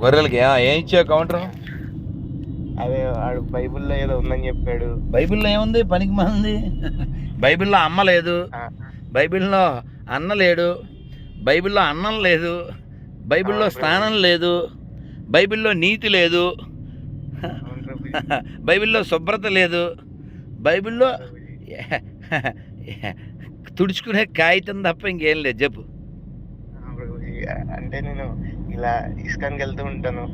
గొర్రెలకి ఏం ఇచ్చావు కౌంటర్? అదే వాడు బైబిల్లో ఏదో ఉందని చెప్పాడు. బైబిల్లో ఏముంది? పనికి మంది బైబిల్లో అమ్మ లేదు. బైబిల్లో అన్న లేడు. బైబిల్లో అన్నం లేదు. బైబిల్లో స్నానం లేదు. బైబిల్లో నీతి లేదు. బైబిల్లో శుభ్రత లేదు. బైబిల్లో తుడుచుకునే కాగితం తప్ప ఇంకేం లేదు. చెప్పు. అంటే నేను ఇలా ఇస్కాన్కి వెళ్తూ ఉంటాను.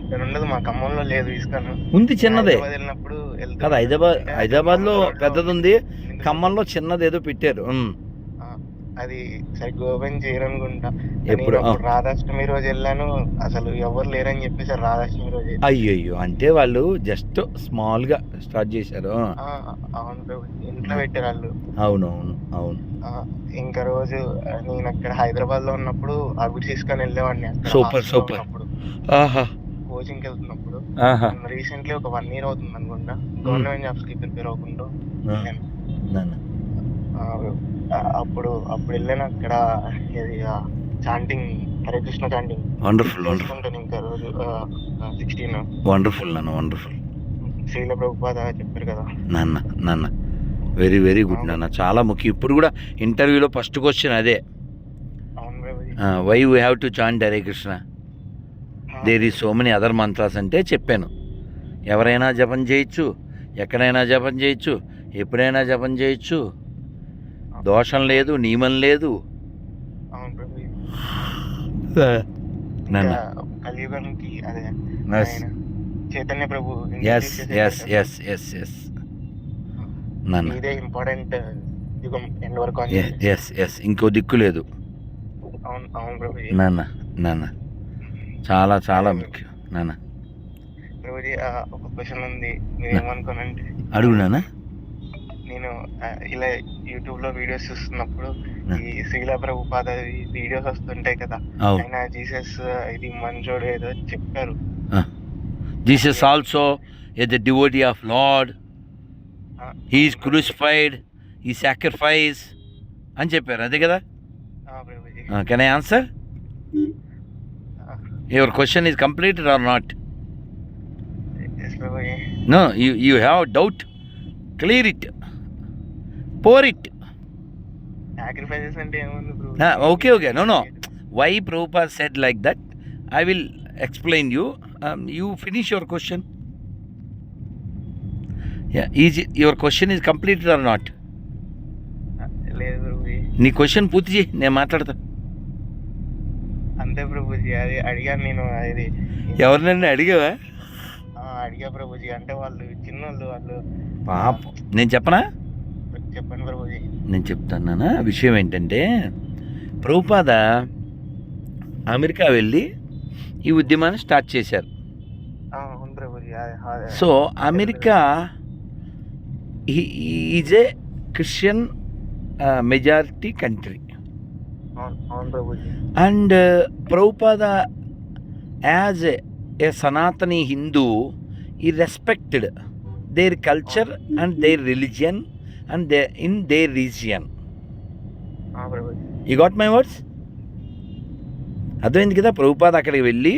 ఇక్కడ ఉండదు మా ఖమ్మంలో లేదు ఇస్కాన్. ఉంది చిన్నదే. హైదరాబాద్ వెళ్ళినప్పుడు కదా హైదరాబాద్ ఉంటాను. హైదరాబాద్లో ఖమ్మం పెద్దది ఉంది. ఖమ్మంలో చిన్నది ఏదో పెట్టారు. అది సరిగ్గా ఓపెన్ చేయరనుకుంటా. ఎప్పుడు? రాధాష్టమి రోజు వెళ్ళాను. అసలు ఎవరు లేరని చెప్పేసి రాధాష్టమి రోజు. అయ్యయ్యో అంటే వాళ్ళు జస్ట్ స్మాల్గా స్టార్ట్ చేశారు. అవును ఇంట్లో పెట్టారు వాళ్ళు. అవునవును అవును. ఇంకా రోజు నేను అక్కడ హైదరాబాద్లో ఉన్నప్పుడు అవి తీసుకొని వెళ్ళేవాడిని super. ఉన్నప్పుడు. ఆహా. కోచింగ్కి వెళ్తున్నప్పుడు రీసెంట్లీ ఒక వన్ ఇయర్ అవుతుంది అనుకుంటా. గవర్నమెంట్ జాబ్స్కి ప్రిపేర్ అవ్వకుండా అప్పుడు అప్పుడు వెళ్ళాను అక్కడ chanting Hare Krishna chanting wonderful wonderful ఇంకా రోజు సిక్స్టీన్ వండర్ఫుల్ నాన్న వండర్ఫుల్ శ్రీల ప్రభుపాద చెప్పారు కదా. నాన్న నాన్న. వెరీ వెరీ గుడ్ నాన్న. చాలా ముఖ్యం. ఇప్పుడు కూడా ఇంటర్వ్యూలో ఫస్ట్ క్వశ్చన్ అదే. Why we have to join Hare Krishna? There ఈ సో మెనీ అదర్ మంత్రాస్ అంటే చెప్పాను. ఎవరైనా జపం చేయొచ్చు ఎక్కడైనా జపం చేయొచ్చు ఎప్పుడైనా జపం చేయొచ్చు. దోషం లేదు నియమం లేదు. కలియుగానికి అదే Chaitanya Prabhu yes yes yes yes yes నాన్న. ఇదే ఇంపార్టెంట్ యుగం ఎండ్ వరకు. ఎస్ ఎస్ ఇంకో దిక్కు లేదు. అవును అవును ప్రభుజీ నాన్న నాన్న. చాలా చాలా ముఖ్యం. నాన్న. ప్రభుజీ ఒక క్వశ్చన్ ఉంది. మీరు ఏమనుకోనంటే అడుగు నాన్న. నేను ఇలా యూట్యూబ్లో వీడియోస్ చూస్తున్నప్పుడు. ఈ శ్రీలా ప్రభుపాద వీడియోస్ వస్తుంటాయి కదా. ఆయన జీసస్ ఇది మంచోడు ఏదో చెప్పారు. Jesus also a the devotee of lord. Ah, he is crucified he sacrifice అని చెప్పారు అదే కదా? Can I answer your question is completed or not no you you have doubt clear it for it okay okay no no why Prabhupada said like that I will explain you you finish your question is your question is completed or not నీ క్వశ్చన్ పూర్తి చేయి నేను మాట్లాడతా. అంతే ప్రభుజీ అది అడిగాను నేను అది. ఎవరినైనా అడిగావా? అడిగా ప్రభుజీ. అంటే వాళ్ళు చిన్నోళ్ళు వాళ్ళు పాపం. నేను చెప్పనా? చెప్పండి ప్రభుజీ నేను చెప్తానా విషయం ఏంటంటే ప్రభుపాద అమెరికా వెళ్ళి ఈ ఉద్యమాన్ని స్టార్ట్ చేశారు. So America is a Christian majority country. And Prabhupada as a Sanatani Hindu he respected their culture and their religion and they in their region he got my words అర్థమైంది కదా? ప్రభుపాద అక్కడికి వెళ్ళి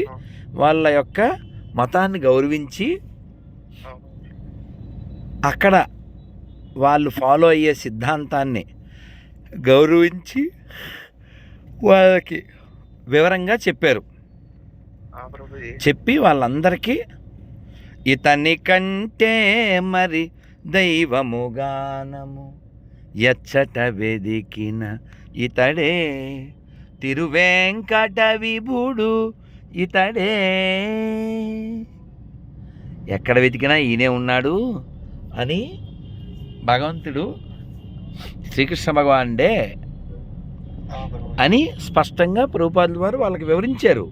వాళ్ళ యొక్క మతాన్ని గౌరవించి అక్కడ వాళ్ళు ఫాలో అయ్యే సిద్ధాంతాన్ని గౌరవించి వాళ్ళకి వివరంగా చెప్పారు. చెప్పి వాళ్ళందరికీ ఇతని కంటే మరి దైవముగానము ఎచ్చట వెదికిన ఇతడే తిరువేంకట విభుడు ఇతడే. ఎక్కడ వెతికినా ఈయనే ఉన్నాడు అని భగవంతుడు శ్రీకృష్ణ భగవానుడే అని స్పష్టంగా ప్రభుపాదుల వారు వాళ్ళకి వివరించారు.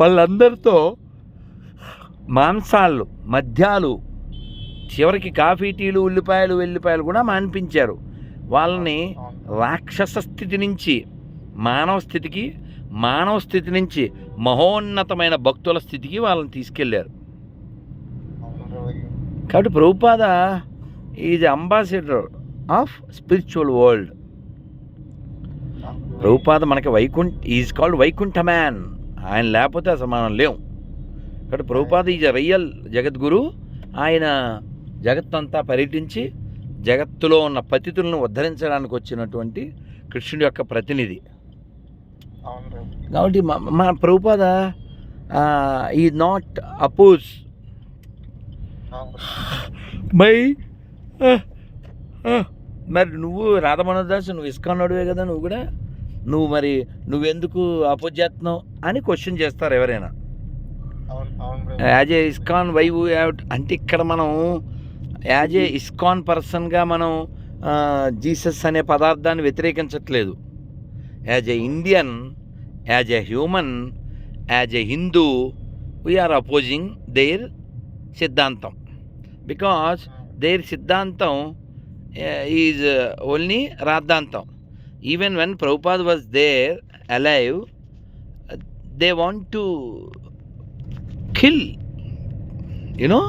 వాళ్ళందరితో మాంసాలు మద్యాలు చివరికి కాఫీ టీలు ఉల్లిపాయలు వెల్లిపాయలు కూడా మాన్పించారు. వాళ్ళని. రాక్షస స్థితి నుంచి మానవ స్థితికి మానవ స్థితి నుంచి మహోన్నతమైన భక్తుల స్థితికి వాళ్ళని తీసుకెళ్ళారు. కాబట్టి Prabhupada is ambassador of spiritual world. Prabhupada మనకి Vaikuntha is called Vaikuntha man. ఆయన లేకపోతే అసలు మనం లేం ఇక్కడ ప్రభుపాద ఈజ్ రియల్ జగద్గురు. ఆయన జగత్తంతా పర్యటించి జగత్తులో ఉన్న పతితులను ఉద్ధరించడానికి వచ్చినటువంటి కృష్ణుడి యొక్క ప్రతినిధి. కాబట్టి మా ప్రభుపాద ఈ నాట్ అపోజ్. మై మరి నువ్వు రాధమనోదాస్ నువ్వు ఇస్కాన్నోడివే కదా నువ్వు కూడా? నువ్వు మరి నువ్వెందుకు అపోజ్ చేస్తున్నావు అని క్వశ్చన్ చేస్తారు ఎవరైనా. యాజ్ ఏ ఇస్కాన్ వైవు అంటే ఇక్కడ మనం యాజ్ ఏ ఇస్కాన్ పర్సన్గా మనం ఆ, జీసస్ అనే పదార్థాన్ని వ్యతిరేకించట్లేదు as a Indian as a human as a Hindu we are opposing their siddhantam because their siddhantam is only raddhantam even when Prabhupad was there alive they want to kill you know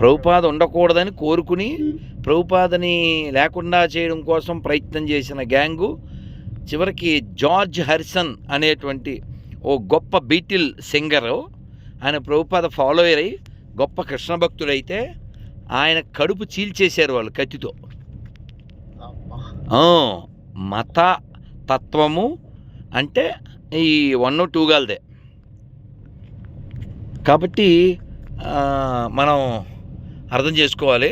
Prabhupada ఉండకూడదని కోరుకుని ప్రభుపాదని లేకుండా చేయడం కోసం ప్రయత్నం చేసిన gang చివరికి George Harrison అనేటువంటి ఓ గొప్ప బీటిల్ సింగరు. ఆయన ప్రభుపాద ఫాలోయర్ అయి గొప్ప కృష్ణ భక్తుడైతే ఆయన కడుపు చీల్చేశారు వాళ్ళు కత్తితో. మత తత్వము అంటే ఈ వన్ టూ గాల్దే కాబట్టి మనం అర్థం చేసుకోవాలి.